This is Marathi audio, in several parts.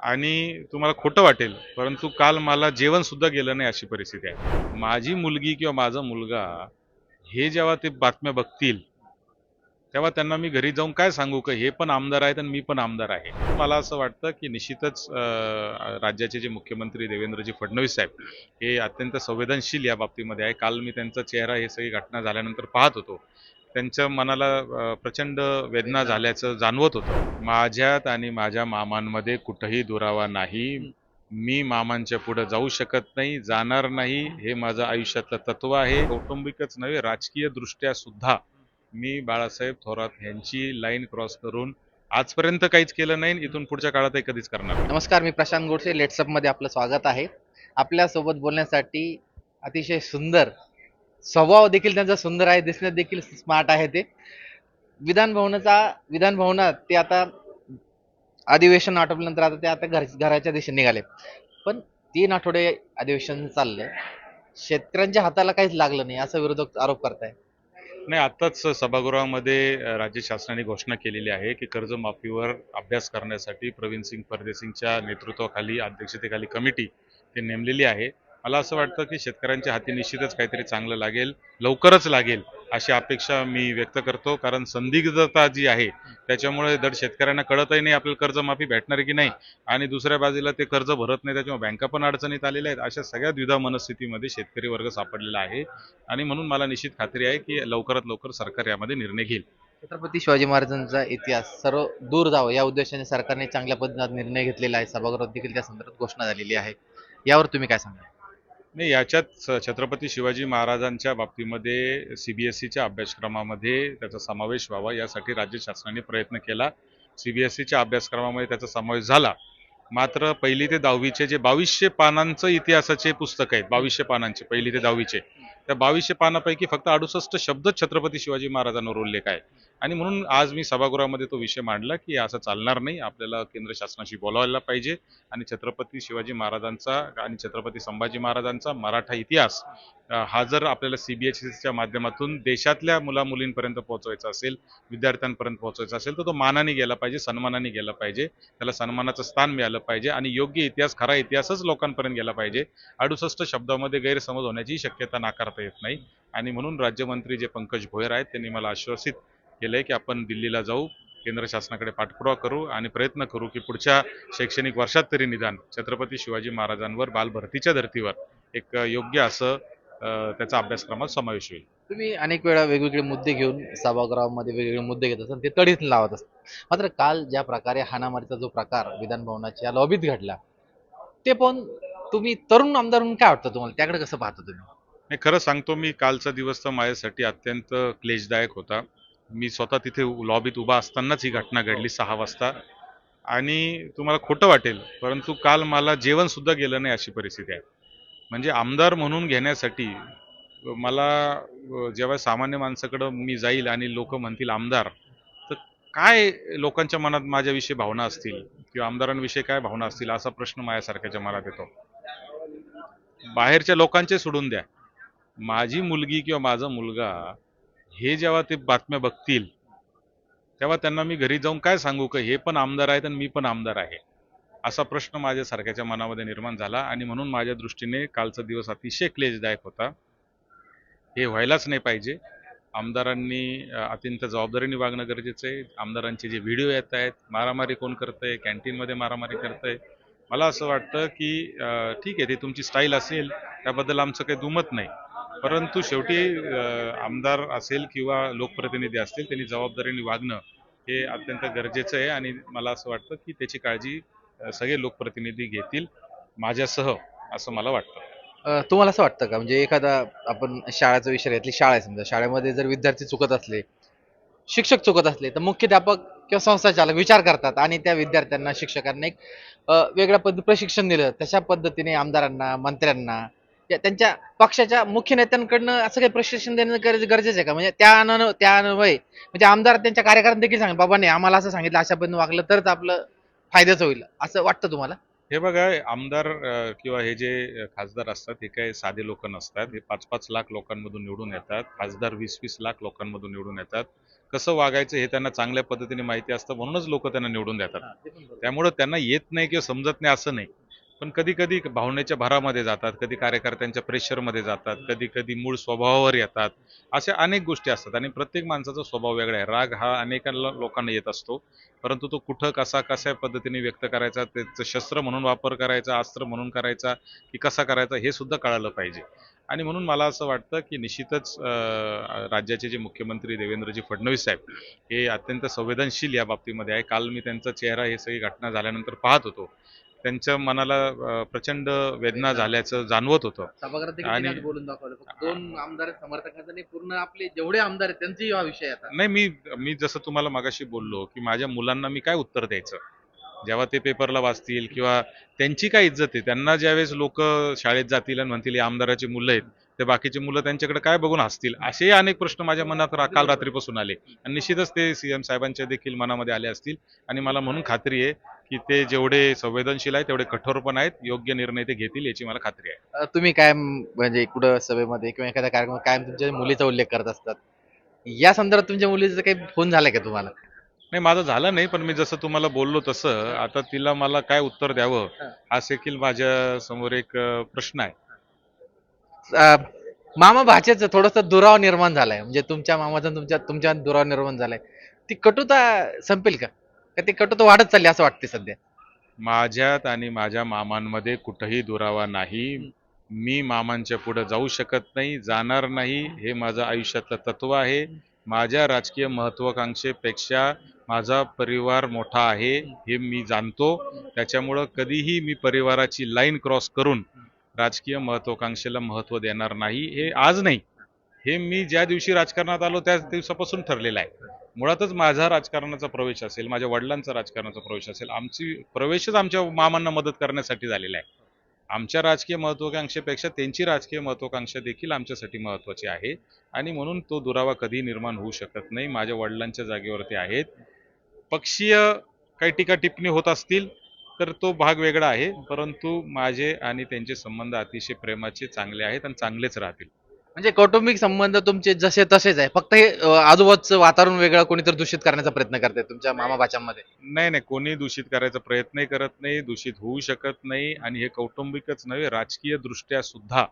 आणि तुम्हाला खोटं वाटेल परंतु काल मला जेवण सुद्धा गेलं नाही अशी परिस्थिती आहे. माझी मुलगी किंवा माझा मुलगा हे जेव्हा ते बातम्या बघतील तेव्हा त्यांना मी घरी जाऊन काय सांगू का? हे पण आमदार आहेत आणि मी पण आमदार आहे. मला असं वाटतं की निश्चितच राज्याचे जे मुख्यमंत्री देवेंद्रजी फडणवीस साहेब हे अत्यंत संवेदनशील या बाबतीमध्ये आहे. काल मी त्यांचा चेहरा हे सगळी घटना झाल्यानंतर पाहत होतो. त्यांच्या मनाला प्रचंड वेदना झाल्याचं जाणवत होतं. माझ्यात आणि माझ्या मामांमध्ये कुठंही दुरावा नाही. मी मामांच्या पुढे जाऊ शकत नाही जाणार नाही हे माझं आयुष्यातलं तत्व आहे. कौटुंबिकच नव्हे राजकीय दृष्ट्या सुद्धा मी बाळासाहेब थोरात यांची लाईन क्रॉस करून आजपर्यंत काहीच केलं नाही इथून पुढच्या काळातही कधीच करणार नाही. नमस्कार मी प्रशांत गोडसे. लेट्सअपमध्ये आपलं स्वागत आहे. आपल्यासोबत बोलण्यासाठी अतिशय सुंदर स्वभाव देखील त्यांचा सुंदर आहे दिसण्यात देखील स्मार्ट आहे ते. विधान भवनाचा विधान भवनात ते आता अधिवेशन आटोपल्यानंतर आता ते आता घर घराच्या दिशेने निघाले. पण तीन आठवडे अधिवेशन चाललं. शेतकऱ्यांच्या हाताला काहीच लागलं नाही असा विरोधक आरोप करताय. नाही आताच सभागृहामध्ये राज्य शासनाने घोषणा केलेली आहे की कर्जमाफीवर अभ्यास करण्यासाठी प्रवीण सिंग परदेसिंगच्या नेतृत्वाखाली अध्यक्षतेखाली कमिटी ते नेमलेली आहे. मला असं वाटतं की शेतकऱ्यांच्या हाती निश्चितच काहीतरी चांगलं लागेल लवकरच लागेल अशी अपेक्षा मी व्यक्त करतो. कारण संदिग्धता जी आहे त्याच्यामुळे दर शेतकऱ्यांना कळतही नाही आपल्याला कर्जमाफी भेटणार की नाही. आणि दुसऱ्या बाजूला ते कर्ज भरत नाही त्याच्यामुळे बँका पण अडचणीत आलेल्या आहेत. अशा सगळ्या द्विधा मनस्थितीमध्ये शेतकरी वर्ग सापडलेला आहे. आणि म्हणून मला निश्चित खात्री आहे की लवकरात लवकर सरकार यामध्ये निर्णय घेईल. छत्रपती शिवाजी महाराजांचा इतिहास सर्व दूर जावं. या उद्देशाने सरकारने चांगल्या पद्धतीने निर्णय घेतलेला आहे. सभागृहात देखील त्या संदर्भात घोषणा झालेली आहे. यावर तुम्ही काय सांगा नाही याच्यात छत्रपती शिवाजी महाराजांच्या बाबतीमध्ये सीबीएसईच्या अभ्यासक्रमामध्ये त्याचा समावेश व्हावा यासाठी राज्य शासनाने प्रयत्न केला. सीबीएसईच्या अभ्यासक्रमामध्ये त्याचा समावेश झाला. मात्र पहिली ते दहावीचे जे बावीसशे पानांचं इतिहासाचे पुस्तक आहेत बावीसशे पानांचे पहिली ते दहावीचे त्या बावीसशे पानापैकी फक्त अडुसष्ट शब्द छत्रपती शिवाजी महाराजांवर उल्लेख आहे. आणि म्हणून आज मी सभागृहामध्ये तो विषय मांडला की असं चालणार नाही. आपल्याला केंद्र शासनाशी बोलावायला पाहिजे. आणि छत्रपती शिवाजी महाराजांचा आणि छत्रपती संभाजी महाराजांचा मराठा इतिहास हा जर आपल्याला सीबीएसईच्या माध्यमातून देशातल्या मुला मुलींपर्यंत पोहोचवायचा असेल विद्यार्थ्यांपर्यंत पोहोचवायचा असेल तर तो मानाने गेला पाहिजे सन्मानाने गेला पाहिजे. त्याला सन्मानाचं स्थान मिळालं पाहिजे आणि योग्य इतिहास खरा इतिहासच लोकांपर्यंत गेला पाहिजे. अडुसष्ट शब्दामध्ये गैरसमज होण्याची शक्यता नाकारता येत नाही. आणि म्हणून राज्यमंत्री जे पंकज भोयर आहेत त्यांनी मला आश्वासित केलंय की आपण दिल्लीला जाऊ केंद्र शासनाकडे पाठपुरावा करू आणि प्रयत्न करू की पुढच्या शैक्षणिक वर्षात तरी निदान छत्रपती शिवाजी महाराजांवर बालभरतीच्या धर्तीवर एक योग्य असं त्याचा अभ्यासक्रमात समावेश होईल. तुम्ही अनेक वेळा वेगवेगळे मुद्दे घेऊन सभागृहामध्ये वेगवेगळे मुद्दे घेत असतात ते तडीत लावत असतात. मात्र काल ज्या प्रकारे हाणामारीचा जो प्रकार विधान भवनाच्या लॉबीत घडला ते पण तुम्ही तरुण आमदार म्हणून काय वाटतं तुम्हाला? त्याकडे कसं पाहता तुम्ही? नाही खरं सांगतो मी कालचा दिवस तर माझ्यासाठी अत्यंत क्लेशदायक होता. मी स्वतः तिथे लॉबीत उभा असतानाच ही घटना घडली सहा वाजता. आणि तुम्हाला खोटं वाटेल परंतु काल मला जेवण सुद्धा गेलं नाही अशी परिस्थिती आहे. म्हणजे आमदार म्हणून घेण्यासाठी मला जेव्हा सामान्य माणसाकडं मी जाईल आणि लोक म्हणतील आमदार तर काय लोकांच्या मनात माझ्याविषयी भावना असतील? किंवा आमदारांविषयी काय भावना असतील? असा प्रश्न माझ्यासारख्याच्या मनात येतो. बाहेरच्या लोकांचे सोडून द्या. माझी मुलगी किंवा माझा मुलगा हे जेव्हा ते बातम्या बघतील तेव्हा त्यांना मी घरी जाऊन काय सांगू का? हे पण आमदार आहेत आणि मी पण आमदार आहे. असा प्रश्न माझ्या सारख्याच्या मनामध्ये निर्माण झाला आणि म्हणून माझ्या दृष्टीने कालचा दिवस अतिशय क्लेशदायक होता. हे व्हायलाच नाही पाहिजे. आमदारांनी अत्यंत जबाबदारीने वागणं गरजेचं आहे. आमदारांचे जे व्हिडिओ येत आहेत मारामारी कोण करतंय कॅन्टीनमध्ये मारामारी करतंय. मला असं वाटतं की ठीक आहे ते तुमची स्टाईल असेल त्याबद्दल आमचं काही दुमत नाही. परंतु शेवटी आमदार असेल किंवा लोकप्रतिनिधी असतील त्यांनी जबाबदारीने वागणं हे अत्यंत गरजेचं आहे आणि मला असं वाटतं की त्याची काळजी सगळे लोकप्रतिनिधी घेतील माझ्यासह असं मला वाटतं. तुम्हाला असं वाटतं का? म्हणजे एखादा आपण शाळेचा विषय घेतली शाळा आहे समजा. शाळेमध्ये जर विद्यार्थी चुकत असले शिक्षक चुकत असले तर मुख्याध्यापक किंवा संस्थाचालक विचार करतात आणि त्या विद्यार्थ्यांना शिक्षकांना एक वेगळ्या पद्धती प्रशिक्षण दिलं. तशा पद्धतीने आमदारांना मंत्र्यांना या- त्यांच्या पक्षाच्या मुख्य नेत्यांकडनं असं काही प्रशिक्षण देणं गरज गरजेचं आहे का? म्हणजे त्या अनु त्या म्हणजे आमदार त्यांच्या कार्यकर्त्यांना देखील सांगेल बाबा नाही आम्हाला असं सांगितलं अशा पद्धतीने वागलं तरच आपलं फायद्याचं होईल असं वाटतं तुम्हाला? हे बघा आमदार किंवा हे जे खासदार असतात हे काही साधे लोक नसतात. हे पाच पाच लाख लोकांमधून निवडून येतात. खासदार वीस वीस लाख लोकांमधून निवडून येतात. कसं वागायचं हे त्यांना चांगल्या पद्धतीने माहिती असतं म्हणूनच लोक त्यांना निवडून देतात. त्यामुळं त्यांना येत नाही किंवा समजत नाही असं नाही. पण कधी कधी भावनेच्या भरामध्ये जातात कधी कार्यकर्त्यांच्या प्रेशरमध्ये जातात कधी कधी मूळ स्वभावावर येतात. अशा अनेक गोष्टी असतात आणि प्रत्येक माणसाचा स्वभाव वेगळा आहे. राग हा अनेकांना लोकांना येत असतो परंतु तो कुठं कसा कशा पद्धतीने व्यक्त करायचा त्याचं शस्त्र म्हणून वापर करायचा अस्त्र म्हणून करायचा की कसा करायचा हे सुद्धा कळालं पाहिजे. आणि म्हणून मला असं वाटतं की निश्चितच राज्याचे जे मुख्यमंत्री देवेंद्रजी फडणवीस साहेब हे अत्यंत संवेदनशील या बाबतीमध्ये आहे. काल मी त्यांचा चेहरा हे सगळी घटना झाल्यानंतर पाहत होतो. त्यांच्या मनाला प्रचंड वेदना झाल्याचं जाणवत होतं. आणि- बोलून दाखवलं. दोन आमदार समर्थकांचा नाही पूर्ण आपले जेवढे आमदार आहेत त्यांचाही हा विषय आता. नाही मी मी जसं तुम्हाला मगाशी बोललो की माझ्या मुलांना मी काय उत्तर द्यायचं? जेव्हा ते पेपरला वाचतील किंवा त्यांची काय इज्जत आहे? त्यांना ज्यावेळेस लोक शाळेत जातील आणि म्हणतील "ही आमदाराची मुलं आहेत ते बाकीची मुलं त्यांच्याकडे काय बघून हसतील? असेही अनेक प्रश्न माझ्या मनात काल रात्रीपासून आले. आणि निश्चितच ते सीएम साहेबांच्या देखील मनामध्ये आले असतील. आणि मला म्हणून खात्री आहे की ते जेवढे संवेदनशील आहेत तेवढे कठोर पण आहेत योग्य निर्णय ते घेतील याची मला खात्री आहे. अं, तुम्ही कायम म्हणजे कुठं सभेमध्ये किंवा एखाद्या कार्यक्रमात कायम तुमच्या मुलीचा उल्लेख करत असतात? या संदर्भात तुमच्या मुलीचा काही फोन झालाय का तुम्हाला? नाही माझं झालं नाही पण मी जसं तुम्हाला बोललो तसं आता तिला मला काय उत्तर द्यावं हा. हा देखील माझ्यासमोर एक अं, प्रश्न आहे. अं, मामा भाच्याचं थोडस दुराव निर्माण झालाय. म्हणजे तुमच्या मामाचा तुमच्या तुमच्या दुराव निर्माण झालाय. ती कटुता संपेल का? का ते कटुता वाढत चालली असं वाटते सध्या? माझ्यात आणि माझ्या मामांमध्ये कुठंही दुरावा नाही. मी मामांच्या पुढे जाऊ शकत नाही जाणार नाही हे माझं आयुष्यातलं तत्व आहे. माझ्या राजकीय महत्वाकांक्षेपेक्षा माझा परिवार मोठा आहे हे मी जाणतो. त्याच्यामुळं कधीही मी परिवाराची लाईन क्रॉस करून राजकीय महत्वाकांक्षेला महत्त्व देणार नाही हे आज नाही. हे मी ज्या दिवशी राजकारणात आलो त्याच दिवसापासून ठरलेलं आहे. मुळातच माझा राजकारणाचा प्रवेश असेल माझ्या वडिलांचा राजकारणाचा प्रवेश असेल आमची प्रवेशच आमच्या मामांना मदत करण्यासाठी झालेला आहे. आमच्या राजकीय महत्वाकांक्षेपेक्षा त्यांची राजकीय महत्वाकांक्षा देखील आमच्यासाठी महत्वाची आहे. आणि म्हणून तो दुरावा कधी निर्माण होऊ शकत नाही. माझ्या वडिलांच्या जागेवरती आहेत. पक्षीय काही टीका टिप्पणी होत असतील तर तो भाग वेगळा आहे. परंतु माझे आणि त्यांचे संबंध अतिशय प्रेमाचे चांगले आहेत आणि चांगलेच राहतील. म्हणजे कौटुंबिक संबंध तुमचे जसे तसेच आहे. फक्त हे अं, आजूबाजूचं वातावरण वेगळं कोणीतरी दूषित करण्याचा प्रयत्न करते तुमच्या मामा भाच्यामध्ये नाही नाही. कोणी दूषित करायचा प्रयत्नही करत नाही दूषित होऊ शकत नाही. आणि हे कौटुंबिकच नव्हे राजकीय दृष्ट्या सुद्धा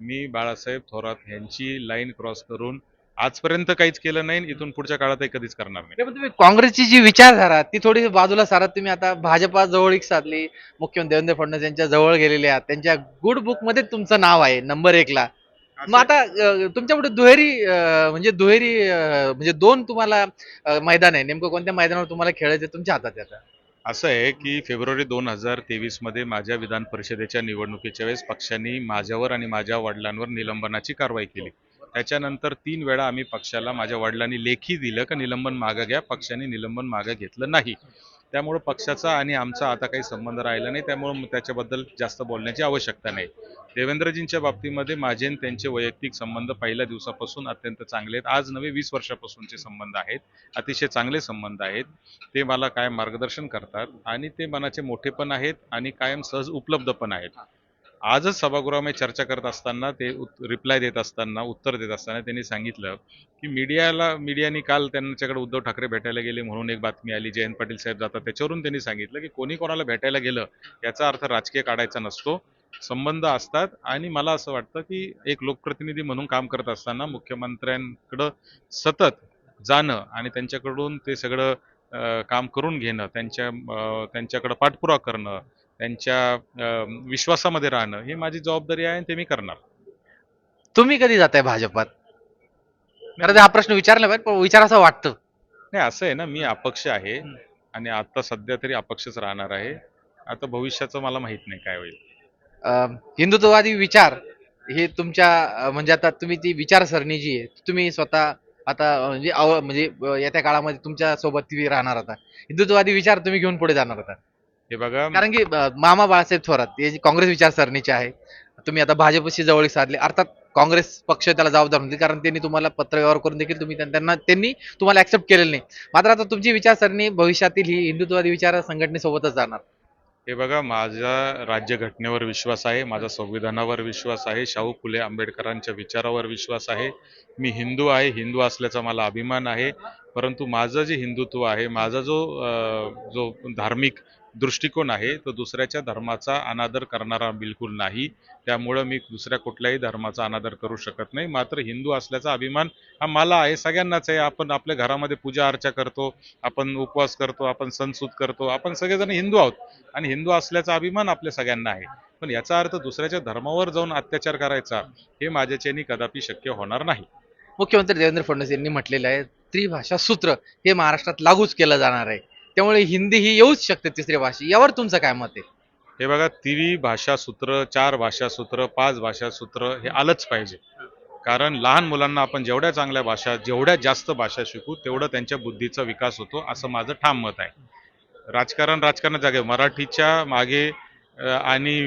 मी बाळासाहेब थोरात यांची लाईन क्रॉस करून आजपर्यंत काहीच केलं नाही आणि इथून पुढच्या काळातही कधीच करणार नाही. पण तुम्ही काँग्रेसची जी विचारधारा ती थोडी बाजूला सारत तुम्ही आता भाजपा जवळीक साधली मुख्यमंत्री देवेंद्र फडणवीस यांच्या जवळ गेलेले आहात त्यांच्या गुड बुकमध्ये तुमचं नाव आहे नंबर एक ला. मग आता अं, तुमच्यापुढे दुहेरी म्हणजे दुहेरी म्हणजे दोन तुम्हाला मैदान आहे. नेमकं कोणत्या मैदानावर तुम्हाला खेळायचं तुमच्या हातात आहे आता? असं आहे की फेब्रुवारी दोन हजार तेवीसमध्ये माझ्या विधान परिषदेच्या निवडणुकीच्या वेळेस पक्षांनी माझ्यावर आणि माझ्या वडिलांवर निलंबनाची कारवाई केली. त्याच्यानंतर तीन वेळा आम्ही पक्षाला माझ्या वडिलांनी लेखी दिलं का निलंबन मागं घ्या पक्षाने निलंबन मागं घेतलं नाही. त्यामुळे पक्षाचा आणि आमचा आता काही संबंध राहिला नाही त्यामुळे त्याच्याबद्दल जास्त बोलण्याची आवश्यकता नाही. देवेंद्रजींच्या बाबतीमध्ये माझे आणि त्यांचे वैयक्तिक संबंध पहिल्या दिवसापासून अत्यंत चांगले आहेत. आज नवे वीस वर्षापासूनचे संबंध आहेत. अतिशय चांगले संबंध आहेत. ते मला कायम मार्गदर्शन करतात आणि ते मनाचे मोठे पण आहेत आणि कायम सहज उपलब्ध पण आहेत. आजच सभागृहामध्ये चर्चा करत असताना ते रिप्लाय देत असताना उत्तर देत असताना त्यांनी सांगितलं की मीडियाला मीडियाने काल त्यांच्याकडे उद्धव ठाकरे भेटायला गेले म्हणून एक बातमी आली जयंत पाटील साहेब जातात. त्याच्यावरून त्यांनी सांगितलं की कोणी कोणाला भेटायला गेलं याचा अर्थ राजकीय काढायचा नसतो. संबंध असतात आणि मला असं वाटतं की एक लोकप्रतिनिधी म्हणून काम करत असताना मुख्यमंत्र्यांकडं सतत जाणं आणि त्यांच्याकडून ते सगळं काम करून घेणं त्यांच्या त्यांच्याकडं पाठपुरावा करणं त्यांच्या विश्वासामध्ये राहणं ही माझी जबाबदारी आहे आणि ते मी करणार. तुम्ही कधी जाताय भाजपात? कारण हा प्रश्न विचारला पाहिजे पण विचार असं वाटतं. नाही असं आहे ना मी अपक्ष आहे. आणि आता सध्या तरी अपक्षच राहणार आहे. आता भविष्याचं मला माहीत नाही काय होईल. अं, हिंदुत्ववादी विचार हे तुमच्या अं, म्हणजे आता तुम्ही ती विचारसरणी जी आहे ती तुम्ही स्वतः आता अं, म्हणजे म्हणजे अं, येत्या काळामध्ये तुमच्यासोबत ती राहणार आता. हिंदुत्ववादी विचार तुम्ही घेऊन पुढे जाणार आता. हे बघा. कारण की अं, मामा बाळासाहेब थोरात हे जे काँग्रेस विचारसरणीचे आहे तुम्ही आता भाजपशी जवळीक साधली. अर्थात काँग्रेस पक्ष त्याला जबाबदार होते कारण त्यांनी तुम्हाला पत्रव्यवहार करून देखील तुम्ही त्यां- त्यांना त्यांनी तुम्हाला ऍक्सेप्ट केलेलं नाही. मात्र आता तुमची विचारसरणी भविष्यातील ही हिंदुत्ववादी विचार संघटनेसोबतच जाणार. हे बघा माझा राज्यघटनेवर विश्वास आहे माझा संविधानावर विश्वास आहे शाहू फुले आंबेडकरांच्या विचारावर विश्वास आहे. मी हिंदू आहे हिंदू असल्याचा मला अभिमान आहे. परंतु माझं जे हिंदुत्व आहे माझा जो अं, जो धार्मिक दृष्टिकोन आहे तो दुसऱ्याच्या धर्माचा अनादर करणारा बिलकुल नाही. त्यामुळं मी दुसऱ्या कुठल्याही धर्माचा अनादर करू शकत नाही. मात्र हिंदू असल्याचा अभिमान हा मला आहे सगळ्यांनाच आहे. आपण आपल्या घरामध्ये पूजा अर्चा करतो आपण उपवास करतो आपण सणसूत करतो आपण सगळेजण हिंदू आहोत. आणि हिंदू असल्याचा अभिमान आपल्या सगळ्यांना आहे. पण याचा अर्थ दुसऱ्याच्या धर्मावर जाऊन अत्याचार करायचा हे माझ्याच्यानी कदापि शक्य होणार नाही. मुख्यमंत्री देवेंद्र फडणवीस यांनी म्हटलेलं आहे त्रिभाषा सूत्र हे महाराष्ट्रात लागूच केलं जाणार आहे. त्यामुळे हिंदी ही येऊच शकते तिसरी भाषा. यावर तुमचं काय मत आहे? हे बघा तिवी भाषा सूत्र चार भाषा सूत्र पाच भाषा सूत्र हे आलंच पाहिजे. कारण लहान मुलांना आपण जेवढ्या चांगल्या भाषा जेवढ्या जास्त भाषा शिकू तेवढं त्यांच्या बुद्धीचा विकास होतो असं माझं ठाम मत आहे. राजकारण राजकारण जागे मराठीच्या मागे आणि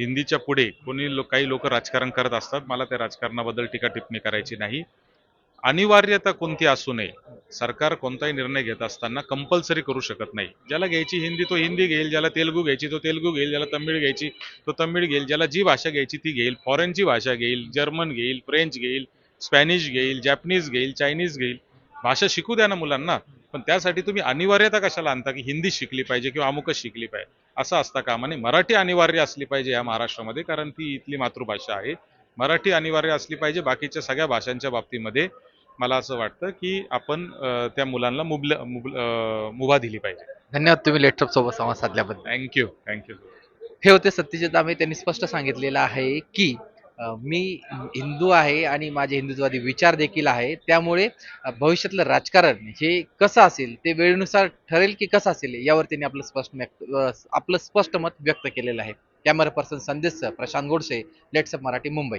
हिंदीच्या पुढे कोणी लो काही लोक राजकारण करत असतात. मला त्या राजकारणाबद्दल टीका टिप्पणी करायची नाही. अनिवार्यता कोणती असू नये. सरकार कोणताही निर्णय घेत असताना कंपल्सरी करू शकत नाही. ज्याला घ्यायची हिंदी तो हिंदी घेईल. ज्याला तेलगू घ्यायची तो तेलगू घेईल. ज्याला तमिळ घ्यायची तो तमिळ घेईल. ज्याला जी भाषा घ्यायची ती घेईल. फॉरेनची भाषा घेईल. जर्मन घेईल. फ्रेंच घेईल. स्पॅनिश घेईल. जॅपनीज घेईल. चायनीज घेईल. भाषा शिकू द्या ना मुलांना. पण त्यासाठी तुम्ही अनिवार्यता कशाला आणता की हिंदी शिकली पाहिजे किंवा अमुकच शिकली पाहिजे? असं असता कामा नये. मराठी अनिवार्य असली पाहिजे या महाराष्ट्रामध्ये कारण ती इथली मातृभाषा आहे. मराठी अनिवार्य असली पाहिजे बाकीच्या सगळ्या भाषांच्या बाबतीमध्ये. मला असं वाटतं की आपण त्या मुलांना मुबल मुभा दिली पाहिजे. धन्यवाद तुम्ही लेटॉप सोबत संवाद साधल्याबद्दल. थँक्यू थँक्यू हे होते सत्यजित दामे त्यांनी स्पष्ट सांगितलेलं आहे की अं, मी हिंदू आहे आणि माझे हिंदुत्ववादी विचार देखील आहे. त्यामुळे अं, भविष्यातलं राजकारण हे कसं असेल ते वेळेनुसार ठरेल की कसं असेल यावर त्यांनी आपलं स्पष्ट व्यक्त- अं, आपलं स्पष्ट मत व्यक्त केलेलं आहे. Camera person Sandesh Prashant Godse LetsUpp Marathi Mumbai.